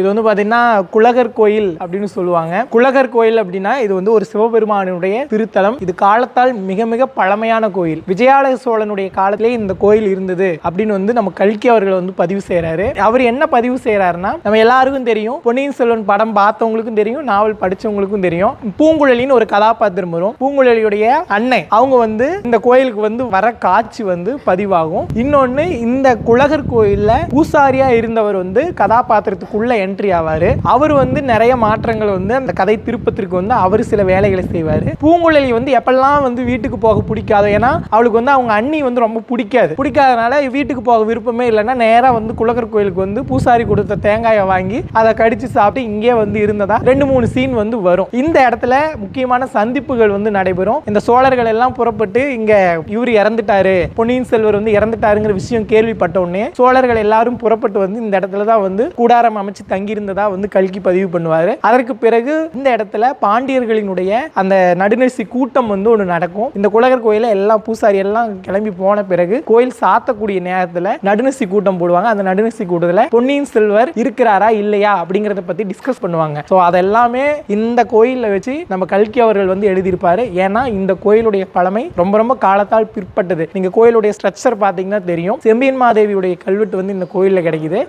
இது வந்து பாத்தீங்கன்னா குலகர் கோயில் அப்படின்னு சொல்லுவாங்க. குலகர் கோயில் அப்படின்னா இது வந்து ஒரு சிவபெருமானுடைய திருத்தலம். இது காலத்தால் மிக மிக பழமையான கோயில். விஜயாலய சோழனுடைய காலத்திலே இந்த கோயில் இருந்தது அப்படின்னு வந்து நம்ம கல்கி அவர்கள் வந்து பதிவு செய்கிறாரு அவர் என்ன பதிவு செய்கிறாருன்னா நம்ம எல்லாருக்கும் தெரியும். பொன்னியின் செல்வன் படம் பார்த்தவங்களுக்கும் தெரியும். நாவல் படிச்சவங்களுக்கும் தெரியும். பூங்குழலின்னு ஒரு கதாபாத்திரம் வரும். பூங்குழலியுடைய அன்னை அவங்க வந்து இந்த கோயிலுக்கு வந்து வர காட்சி வந்து பதிவாகும். இன்னொன்னு இந்த குலகர் கோயில்ல பூசாரியா இருந்தவர் வந்து கதாபாத்திரத்துக்குள்ள என்ட்ரி ஆவாரு. அவர் வந்து நிறைய மாற்றங்கள் வந்து அந்த கதை திருப்பத்திற்கு வந்து அவர் சில வேலைகளை செய்வாரு. பூங்குழலி வந்து எப்பெல்லாம் வந்து வீட்டுக்கு போக பிடிக்காது ஏன்னா அவளுக்கு வந்து அவங்க அண்ணி வந்து ரொம்ப பிடிக்காது. பிடிக்காதனால வீட்டுக்கு போக விருப்பமே இல்லைன்னா நேராக வந்து குலகர் கோயிலுக்கு வந்து பூசாரி கொடுத்த தேங்காயை வாங்கி அதை கடிச்சு சாப்பிட்டு இங்கே வந்து இருந்ததா ரெண்டு மூணு சீன் வந்து வரும். இந்த இடத்துல முக்கியமான சந்திப்புகள் வந்து நடைபெறும். இந்த சோழர்கள் எல்லாம் புறப்பட்டு இங்க இவர் இறந்துட்டாரு பொன்னியின் செல்வர் வந்து இறந்துட்டாருங்கிற விஷயம் கேள்விப்பட்ட உடனே சோழர்கள் எல்லாரும் புறப்பட்டு வந்து இந்த இடத்துல தான் வந்து கூடாரம் அமைச்சு தங்கியிருந்ததா வந்து கல்கி பதிவு பண்ணுவார். அதற்கு பிறகு இந்த இடத்துல பாண்டியர்களினுடைய அந்த நடுநரிசி கூட்டம் வந்து ஒன்று நடக்கும். இந்த குலகர் கோயில எல்லா பூசாரி எல்லாம் கிளம்பி போன பிறகு கோயில் சாத்தக்கூடிய நேரத்தில் நடுநரிசி கூட்டம் போடுவாங்க. அந்த நடுநரிசி கூட்டத்தில் பொன்னியின் செல்வர் இருக்கிறாரா இல்லையா அப்படிங்கிறத பற்றி டிஸ்கஸ் பண்ணுவாங்க. ஸோ அதெல்லாமே இந்த கோயிலில் வச்சு நம்ம கல்கி அவர்கள் வந்து எழுதியிருப்பார். ஏன்னா இந்த கோயிலுடைய பழமை ரொம்ப ரொம்ப காலத்தால் பிற்பட்டது. நீங்கள் கோயிலுடைய ஸ்ட்ரக்சர் பார்த்தீங்கன்னா தெரியும். செம்பியன் மாதேவியுடைய கல்வெட்டு வந்து இந்த கோயிலில் கிடைக்குது.